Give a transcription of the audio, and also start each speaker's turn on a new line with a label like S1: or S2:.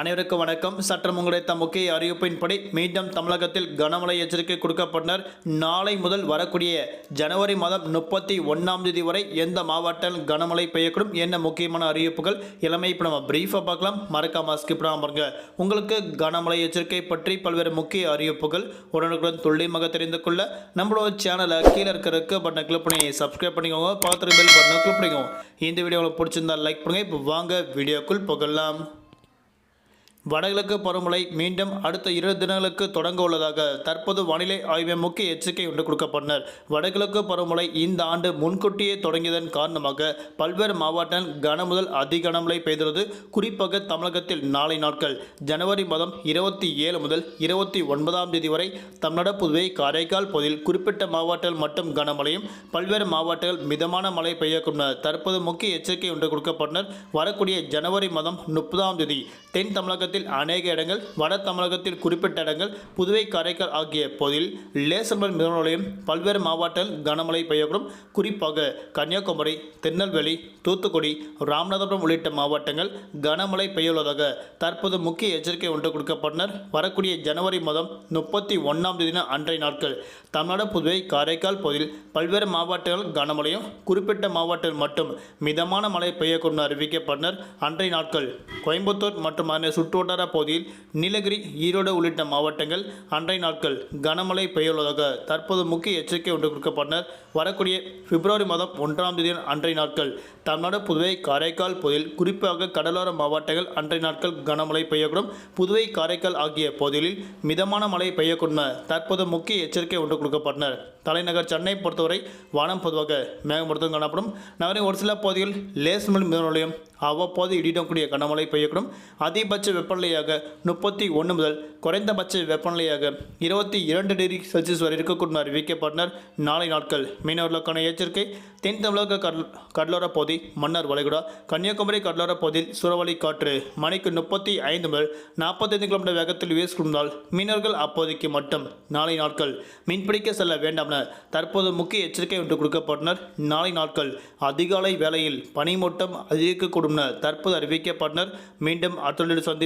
S1: அனைவருக்கும் வணக்கம். சற்றம் உங்களுடைய முக்கிய அறிவிப்பின்படி மீண்டும் தமிழகத்தில் கனமழை எச்சரிக்கை கொடுக்கப்பட்டனர். நாளை முதல் வரக்கூடிய ஜனவரி மாதம் முப்பத்தி ஒன்றாம் தேதி வரை எந்த மாவட்டம் கனமழை பெய்யக்கூடும் என்ன முக்கியமான அறிவிப்புகள் இளமை இப்போ நம்ம பிரீஃபாக பார்க்கலாம். மறக்காம ஸ்கிப் பாருங்க. உங்களுக்கு கனமழை எச்சரிக்கை பற்றி பல்வேறு முக்கிய அறிவிப்புகள் உடனுக்குடன் துல்லியமாக தெரிந்து கொள்ள நம்மளோட சேனலை கீழே இருக்கிற பட்டனை கிளிக் பண்ணி சப்ஸ்கிரைப் பண்ணிக்கோங்க. பார்த்துட்டு பெல் பட்டனை கிளிக் பண்ணிக்கோங்க. இந்த வீடியோ உங்களுக்கு பிடிச்சிருந்தா லைக் பண்ணுங்க. இப்போ வாங்க வீடியோக்குள் போகலாம். வடகிழக்கு பருவமழை மீண்டும் அடுத்த இரு தினங்களுக்கு தொடங்க உள்ளதாக தற்போது வானிலை ஆய்வு முக்கிய எச்சரிக்கை ஒன்று கொடுக்கப்பட்டனர். வடகிழக்கு பருவமழை இந்த ஆண்டு முன்கூட்டியே தொடங்கியதன் காரணமாக பல்வேறு மாவட்டங்கள் கனமுதல் அதிகனமழை அதி கனமழை பெய்துள்ளது. குறிப்பாக தமிழகத்தில் நாளை நாட்கள் ஜனவரி மாதம் இருபத்தி ஏழு முதல் இருபத்தி ஒன்பதாம் தேதி வரை தமிழ்நாடு புதுவை காரைக்கால் பகுதியில் குறிப்பிட்ட மாவட்டங்கள் மட்டும் கனமழையும் பல்வேறு மாவட்டங்கள் மிதமான மழை பெய்யக்கூடும் தற்போது முக்கிய எச்சரிக்கை ஒன்று கொடுக்கப்பட்டனர். வரக்கூடிய ஜனவரி மாதம் முப்பதாம் தேதி தென் தமிழகத்தில் அநேக இடங்கள் வட தமிழகத்தில் குறிப்பிட்ட இடங்கள் புதுவை காரைக்கால் ஆகிய பகுதியில் லேசர் மழை மிதமலையும் பல்வேறு மாவட்டங்கள் கனமழை பெய்யக்கூடும். குறிப்பாக கன்னியாகுமரி திருநெல்வேலி தூத்துக்குடி ராமநாதபுரம் உள்ளிட்ட மாவட்டங்கள் கனமழை பெய்யுள்ளதாக தற்போது முக்கிய எச்சரிக்கை ஒன்று கொடுக்கப்பட்டனர். வரக்கூடிய ஜனவரி மாதம் முப்பத்தி ஒன்றாம் தேதி அன்றைய நாட்கள் தமிழ்நாடு புதுவை காரைக்கால் பகுதியில் பல்வேறு மாவட்டங்கள் கனமழையும் குறிப்பிட்ட மாவட்டங்கள் மட்டும் மிதமான மழை பெய்யக்கூடும் அறிவிக்கப்பட்டனர். அன்றைய நாட்கள் கோயம்புத்தூர் மற்றும் அதனை கோட்டாரா பகுதியில் நீலகிரி ஈரோடு உள்ளிட்ட மாவட்டங்கள் அன்றைய நாட்கள் கனமழை பெய்யுள்ளதாக தற்போது முக்கிய எச்சரிக்கை ஒன்று கொடுக்கப்பட்டனர். வரக்கூடிய பிப்ரவரி மாதம் ஒன்றாம் தேதி அன்றைய நாட்கள் தமிழ்நாடு புதுவை காரைக்கால் பகுதியில் குறிப்பாக கடலோர மாவட்டங்கள் அன்றைய நாட்கள் கனமழை பெய்யக்கூடும். புதுவை காரைக்கால் ஆகிய பகுதிகளில் மிதமான மழை பெய்யக்கூடும் தற்போது முக்கிய எச்சரிக்கை ஒன்று கொடுக்கப்பட்டனர். தலைநகர் சென்னை பொறுத்தவரை வானம் பொதுவாக மேகமூட்டத்தும் காணப்படும். நகரின் ஒரு சில பகுதிகள் லேஸ் மின் மிதமலையும் அவ்வப்போது இடிடக்கூடிய கனமழை பெய்யக்கூடும். அதிகபட்ச வெப்ப வெப்பநிலையாக முப்பத்தி ஒன்று முதல் குறைந்தபட்ச வெப்பநிலையாக இருபத்தி இரண்டு டிகிரி செல்சியஸ் வரை இருக்கக்கூடும் அறிவிக்கப்பட்டனர். நாளை நாட்கள் மீனவர்களுக்கான எச்சரிக்கை. தென் தமிழக கடல் கடலோரப் பகுதி மன்னார் வளைகுடா கன்னியாகுமரி கடலோரப் பகுதியில் சூறாவளி காற்று மணிக்கு முப்பத்தி ஐந்து முதல் நாற்பத்தைந்து கிலோமீட்டர் வேகத்தில் வீசிக்கொண்டால் மீனவர்கள் அப்போதைக்கு மட்டும் நாளை நாட்கள் மீன்பிடிக்க செல்ல வேண்டாம் என தற்போது முக்கிய எச்சரிக்கை ஒன்று கொடுக்கப்பட்டனர். நாளை நாட்கள் அதிகாலை வேளையில் பனிமூட்டம் அதிகரிக்கக்கூடும் என தற்போது அறிவிக்கப்பட்டனர். மீண்டும் அடுத்த